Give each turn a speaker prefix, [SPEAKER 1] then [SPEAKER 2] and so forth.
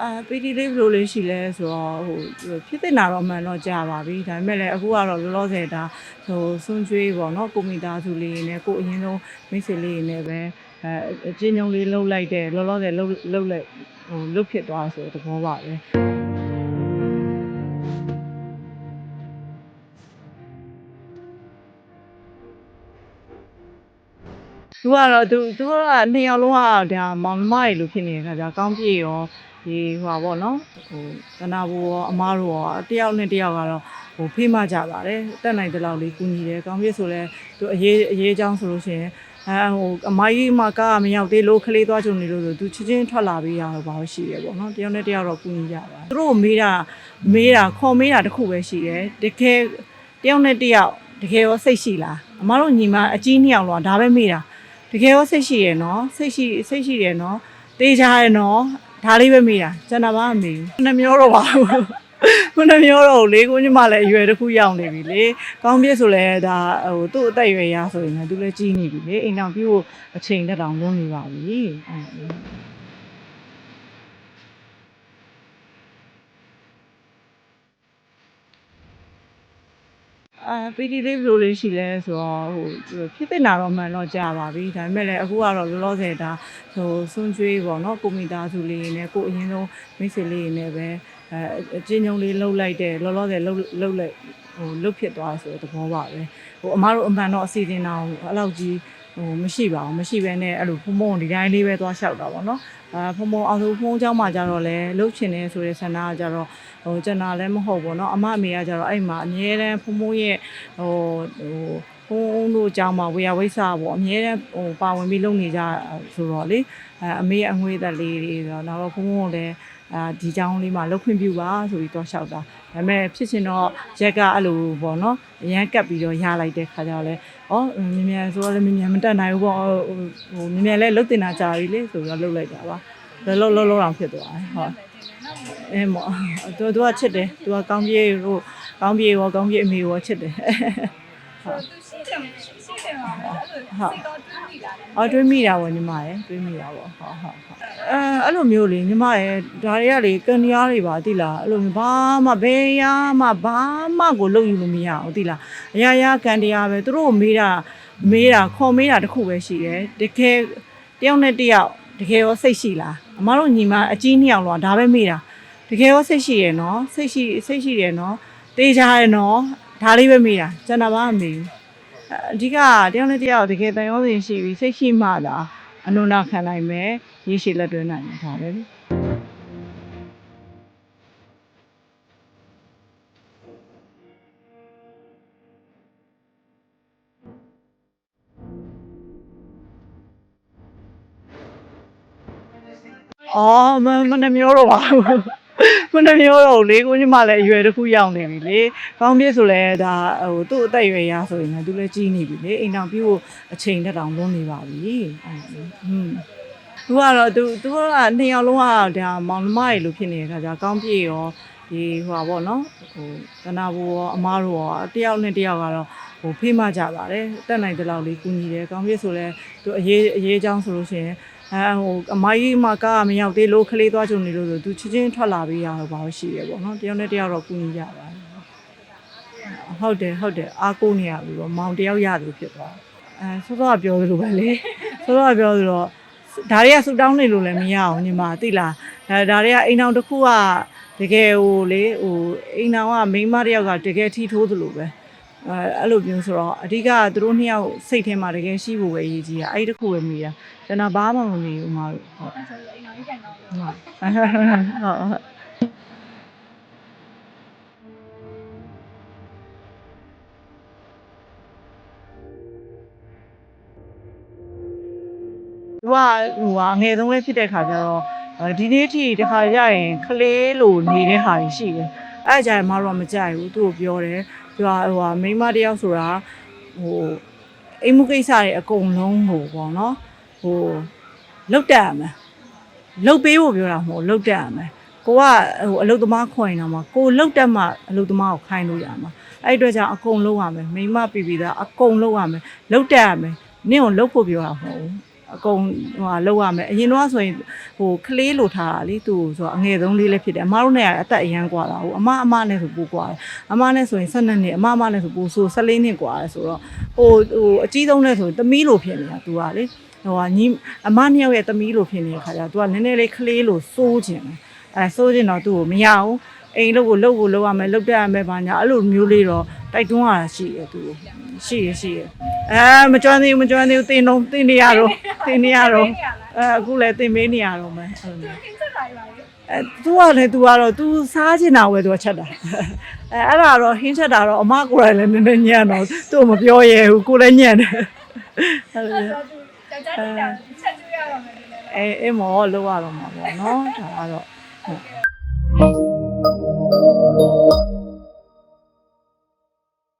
[SPEAKER 1] အာပီတီလေးဘယ်လိုလေးရှိလဲဆိုတော့ဟိုဖြစ်တဲ့နာတော့အမှန်တော့ကြာပါပြီဒါပေမဲ့လည်းအခုကတော့လောလောဆယ်ဒါဟိုစွန့်ကျွေးပေါ့နော်ကိုမီသားစုလေးနဲ့ကိုအရင်ဆုံးမိတ်ဆွေလေးနဲ့ပဲအဲအချင်းချင်းလေးလှုပ်လိုက်တဲ့လောလောဆယ်လှုပ်လှုပ်လိုက်ဟိုလှုပ်ဖြစ်သွားဆိုတဲ့သဘောပါပဲသူကတော့သူသူကနှစ်ယောက်လုံးကဒါမောင်နှမတွေလိုဖြစ်နေတဲ့ခါကျကောင်းပြေရော ဒီဟိုပါပေါ့နော်ဟိုကနာဘူရောအမားတို့ရောတယောက်နဲ့တယောက်ကတော့ဟိုဖေးမကြပါတယ်တက်နိုင်တဲ့လောက်လေးကူညီတယ်ကောင်းပြေဆိုလဲသူအရေးအရေးအကြောင်းဆိုလို့ရှိရင်အဲဟိုအမကြီးမကားမရောက်သေးလို့ခလေးသွားကြုံနေလို့ဆိုသူချင်းချင်းထွက်လာပြီးရတော့ဘာလို့ရှိရပေါ့နော်တယောက်နဲ့တယောက်တော့ကူညီကြပါသူတို့မေးတာမေးတာခေါ်မေးတာတစ်ခုပဲရှိတယ်တကယ်တယောက်နဲ့တယောက်တကယ်ရောစိတ်ရှိလားအမတို့ညီမအကြီးနှစ်ယောက်လောဒါပဲမေးတာတကယ်ရောစိတ်ရှိရယ်နော်စိတ်ရှိစိတ်ရှိတယ်နော်တေးကြရယ်နော် ဒါလေးပဲမိတာကျွန်တော်မမေဘူးနှမျောတော့ပါဘူးနှမျောတော့လေကိုညီမလည်းအရွယ်တစ်ခုရောက်နေပြီလေကောင်းပြည့်ဆိုလဲဒါဟိုသူ့အသက်အရွယ်ရဆိုရင်လည်းသူလည်းကြီးနေပြီလေအိမ်တော်ပြုတ်အချိန်တက်တောင်လွန်နေပါပြီ အဲ့ဒါလေးအာပီတီလေးဘယ်လိုလေးရှိလဲဆိုတော့ဟိုဖြစ်တဲ့နာတော့မှန်တော့ကြာပါပြီဒါပေမဲ့လည်းအခုကတော့လောလောဆယ်ဒါဟိုစွန့်ကျွေးပေါ့နော်ကိုမီသားစုလေးနဲ့ကိုအရင်ဆုံးမိတ်ဆွေလေးနဲ့ပဲအဲအချင်းချင်းလေးလှုပ်လိုက်တဲ့လောလောဆယ်လှုပ်လှုပ်လိုက်ဟိုလှုပ်ဖြစ်သွားဆိုတဲ့သဘောပါပဲဟိုအမားတို့အမှန်တော့အစီအစဉ်တော့အဲ့လောက်ကြီးဟို မရှိပါဘူးမရှိဘဲနဲ့အဲ့လိုဖုံဖုံဒီတိုင်းလေးပဲသွားလျှောက်တာပေါ့နော်အာဖုံဖုံအောင်ဆိုဖုံเจ้าမှာကြတော့လဲလှုပ်ချင်နေဆိုတဲ့ဆန္ဒကကြတော့ ဟိုကျွန်တော်လည်းမဟုတ်ဘူးเนาะအမအမေကကြတော့အဲ့မှာအမြဲတမ်းဖုံဖုံရဲ့ဟိုဟိုဖုံတို့အကြောင်းမှာဝေယဝိဆာပေါ့အမြဲတမ်းဟိုပါဝင်ပြီးလုပ်နေကြဆိုတော့လေအဲအမေရဲ့အငွေသက်လေးတွေဆိုတော့နောက်တော့ဖုံဖုံကိုလည်း အာဒီเจ้าလေးမှာလုတ်ခွင့်ပြုပါဆိုပြီးတော့လျှောက်တာဒါပေမဲ့ဖြစ်ချင်တော့ရက်ကအဲ့လိုပေါ့เนาะအရန်ကပ်ပြီးတော့ရလိုက်တဲ့ခါကျတော့လေဩမြင်မြန်ဆိုတော့လည်းမြင်မြန်မတက်နိုင်ဘူးပေါ့ဟိုမြင်မြန်လည်းလုတ်တင်တာကြာပြီလေဆိုပြီးတော့လုတ်လိုက်တာပါလောလောလောလောအောင်ဖြစ်သွားတယ်ဟုတ် အဲမော်သူသူကချစ်တယ်သူကကောင်းပြေးဟိုကောင်းပြေးရောကောင်းပြေးအမေရောချစ်တယ်
[SPEAKER 2] ဟုတ်သူရှိတယ်ရှိတယ်မှာအဲ့လိုစိတ်တော့တွေးမိတာလေ
[SPEAKER 1] အော်တွေးမိတာပေါ့ညီမရယ်တွေးမိတာပေါ့ဟုတ်ဟုတ်ဟုတ်အဲအဲ့လိုမျိုးလေညီမရယ်ဒါတွေကလေကန်နီယားတွေပါတိလားအဲ့လိုမျိုးဘာမှဘယ်ရမှဘာမှကိုလုပ်ယူလို့မရအောင်တိလားအရာရာကန်တရားပဲသူတို့ကိုမေးတာမေးတာခေါ်မေးတာတစ်ခုပဲရှိတယ်တကယ်တယောက်နဲ့တယောက်တကယ်ရောစိတ်ရှိလားအမတို့ညီမအကြီးနှစ်ယောက်လောဒါပဲမေးတာတကယ်ရောစိတ်ရှိရယ်နော်စိတ်ရှိစိတ်ရှိတယ်နော်တေးကြရယ်နော် ဒါလေးပဲမေးတာကျွန်တော်မမေးဘူးအဓိကတယောက်နဲ့တယောက်တကယ်တန်ရောစင်ရှိပြီးစိတ်ရှိမှသာအနုနာခံနိုင်မယ်ရေရှည်လက်တွဲနိုင်တယ်ဒါပဲလေအော်မမနှမျောတော့ပါဘူး မနှမျောတော့ဘူးလေကိုညီမလည်းအရွယ်တစ်ခုရောက်နေပြီလေကောင်းပြည့်ဆိုလဲဒါဟိုသူ့အသက်အရွယ်ရဆိုရင်လည်းသူလည်းကြီးနေပြီလေအိမ်တော်ပြုတ်အချိန်တက်တောင်လွန်နေပါပြီအဲ့ဒါလေဟွန်းသူကတော့သူသူကနှစ်ယောက်လုံးကဒါမောင်နှမတွေလိုဖြစ်နေတဲ့ခါကျကောင်းပြေရောဒီဟိုပါပေါ့နော်ဟိုကနာဘူရောအမားတို့ရောတယောက်နဲ့တယောက်ကတော့ဟိုဖေးမကြပါတယ်တက်နိုင်တဲ့လောက်လေးကူညီတယ်ကောင်းပြေဆိုလဲသူအရေးအရေးအကြောင်းဆိုလို့ရှိရင် အဲဟိုအမကြီးမကားမရောက်သေးလို့ခလေးသွားကြုံနေလို့ဆိုသူချင်းချင်းထွက်လာပြီးရတော့ဘာလို့ရှိရပေါ့နော်တယောက်နဲ့တယောက်တော့ကူညီကြပါတယ်ဟုတ်တယ်ဟုတ်တယ်အားကိုးနေရပြီပေါ့မောင်တယောက်ရတယ်ဖြစ်သွားအဲစောစောကပြောသလိုပဲလေစောစောကပြောသလိုဒါတွေကဆူတောင်းနေလို့လည်းမရအောင်ညီမသိလားအဲဒါတွေကအိမ်အောင်တစ်ခုကတကယ်ဟိုလေဟိုအိမ်အောင်ကမိန်းမတယောက်ကတကယ်ထီထိုးသလိုပဲအဲအဲ့လိုမျိုးဆိုတော့အဓိကသူတို့နှစ်ယောက်စိတ်ထဲမှာတကယ်ရှိဖို့ပဲအရေးကြီးတာအဲ့ဒီတစ်ခုပဲမိတာ ကျွန်တော်ဘာမှမမြင်ဘူးမဟုတ်ဟုတ်
[SPEAKER 2] အဲ့ဆိုအိမ်တော်ကြီးတိုင်တော့
[SPEAKER 1] ဟုတ်ဟုတ်သူကဟိုဟာငယ်ဆုံးလေးဖြစ်တဲ့ခါကျတော့ဒီနေ့ထိတခါရရင်ကလေးလိုနေတဲ့ဟာရှိတယ်အဲ့ကြရင်မတော့မကြိုက်ဘူးသူ့ကိုပြောတယ်သူကဟိုဟာမိန်းမတယောက်ဆိုတာဟိုအိမ်မှုကိစ္စတွေအကုန်လုံးဟိုပေါ့နော် ဟိုလောက်တက်ရမယ်လုတ်ပေးဖို့ပြောတာမဟုတ်လုတ်တက်ရမယ်ကိုကဟိုအလုတ်သမားခွင်တော့မှာကိုလုတ်တက်မှအလုတ်သမားကိုခိုင်းလို့ရမှာအဲ့အတွက်ကြောင့်အကုန်လုံးရမယ်မိမပြပြီးသားအကုန်လုံးရမယ်လုတ်တက်ရမယ်နင့်ကိုလုတ်ဖို့ပြောတာမဟုတ်ဘူး အကုန်ဟိုဟာလောက်ရမယ်အရင်တော့ဆိုရင်ဟိုကလေးလိုထားတာလေသူဆိုတော့အငယ်ဆုံးလေးလည်းဖြစ်တယ်အမတို့နဲ့ကအသက်အရန်กว่าတာဟိုအမအမနဲ့ဆိုပိုกว่าတယ်အမနဲ့ဆိုရင်12နှစ်အမအမနဲ့ဆိုပိုဆို14နှစ်กว่าတယ်ဆိုတော့ဟိုဟိုအကြီးဆုံးနဲ့ဆိုသမီးလိုဖြစ်နေတာ तू ကလေဟိုဟာညီအမနှစ်ယောက်ရဲ့သမီးလိုဖြစ်နေတဲ့ခါကျတော့ तू ကနည်းနည်းလေးကလေးလိုစိုးခြင်းတယ်အဲစိုးခြင်းတော့ तू ကိုမရဘူးအိမ်လို့ကိုလှုပ်ကိုလှုပ်ရမယ်လှုပ်တတ်ရမယ်ဘာညာအဲ့လိုမျိုးလေးတော့တိုက်တွန်းရတာရှိတယ် तू ရှိရရှိရအဲမကြွမ်းသေးဘူးမကြွမ်းသေးဘူးတင်တော့တင်နေရတော့တင်နေရတော့အဲအခုလည်းတင်မေးနေရတော့မယ်အဲ့လိုအဲ तू ကလည်း तू ကတော့ तू စားချင်တာပဲ तू ချက်တာအဲအဲ့ဒါတော့ဟင်းချက်တာတော့အမကိုယ်တိုင်လည်းနည်းနည်းညံ့တော့သူ့မပြောရဲဘူးကိုယ်လည်းညံ့တယ်အဲ့လို
[SPEAKER 2] ကြောက်ကြတယ်ချက်ကျွေးရတော့မယ်
[SPEAKER 1] အဲအဲ့မောလောက်ရတော့မှာပေါ့နော်ဒါကတော့ဟုတ်